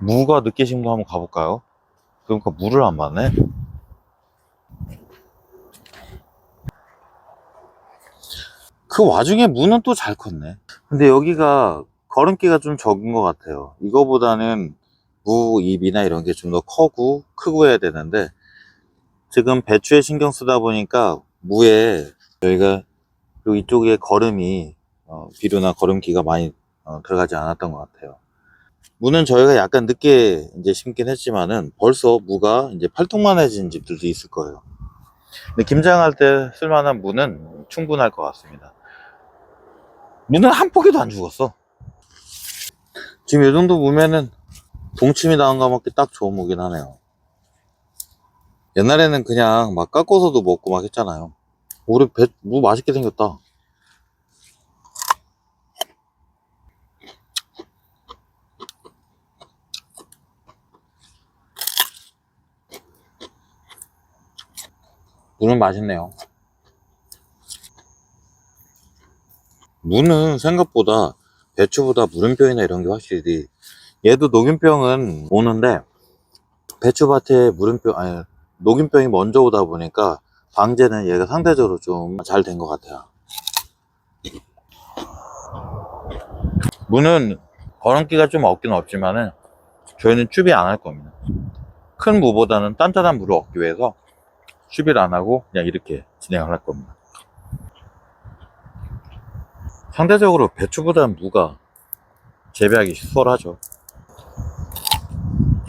무가 늦게 심도 한번 가볼까요? 그러니까 물을 안 받네. 그 와중에 무는 또 잘 컸네. 근데 여기가 걸음기가 좀 적은 것 같아요. 이거보다는 무 잎이나 이런 게 좀더 커고 크고 해야 되는데 지금 배추에 신경 쓰다 보니까 무에 저희가 요 이쪽에 걸음이 어, 비료나 걸음기가 많이 어, 들어가지 않았던 것 같아요. 무는 저희가 약간 늦게 이제 심긴 했지만은 벌써 무가 이제 팔뚝만 해진 집들도 있을 거예요. 근데 김장할 때 쓸만한 무는 충분할 것 같습니다. 무는 한 포기도 안 죽었어. 지금 이 정도 무면은 동치미 나온 거 먹기 딱 좋은 무긴 하네요. 옛날에는 그냥 막 깎아서도 먹고 막 했잖아요. 올해 배, 무 맛있게 생겼다. 무는 맛있네요. 무는 생각보다 배추보다 물음병이나 이런 게 확실히 얘도 녹균병은 오는데 배추밭에 물음병 아니 녹균병이 먼저 오다 보니까 방제는 얘가 상대적으로 좀 잘 된 것 같아요. 무는 걸음기가 좀 없긴 없지만은 저희는 추비 안 할 겁니다. 큰 무보다는 단단한 무를 얻기 위해서 추비를 안 하고 그냥 이렇게 진행을 할 겁니다. 상대적으로 배추보다는 무가 재배하기 수월하죠.